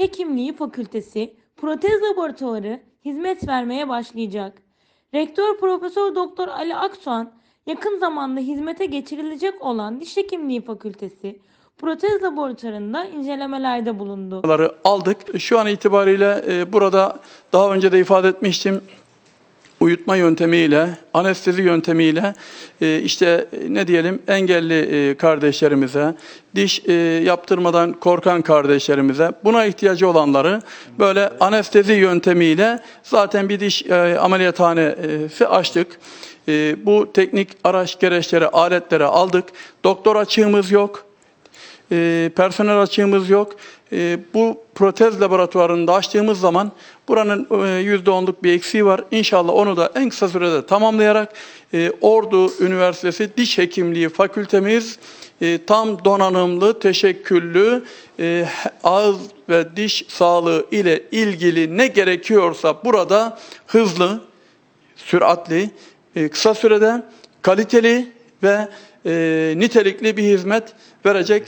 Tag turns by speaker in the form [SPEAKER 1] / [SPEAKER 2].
[SPEAKER 1] Hekimliği Fakültesi Protez Laboratuvarı hizmet vermeye başlayacak. Rektör Profesör Doktor Ali Aksoğan yakın zamanda hizmete geçirilecek olan Diş Hekimliği Fakültesi Protez Laboratuvarında incelemelerde bulundu.
[SPEAKER 2] Aldık. Şu an itibariyle e, burada daha önce de ifade etmiştim. Uyutma yöntemiyle, anestezi yöntemiyle e, işte ne diyelim engelli e, kardeşlerimize, diş e, yaptırmadan korkan kardeşlerimize, buna ihtiyacı olanları böyle anestezi yöntemiyle zaten bir diş ameliyathanesi açtık. Bu teknik araç gereçleri, aletleri aldık. Doktor açığımız yok. Personel açığımız yok. E, bu protez laboratuvarını da açtığımız zaman buranın e, %10'luk bir eksiği var. İnşallah onu da en kısa sürede tamamlayarak e, Ordu Üniversitesi Diş Hekimliği Fakültemiz e, tam donanımlı, teşekküllü, e, ağız ve diş sağlığı ile ilgili ne gerekiyorsa burada hızlı, süratli, e, kısa sürede kaliteli ve e, nitelikli bir hizmet verecek.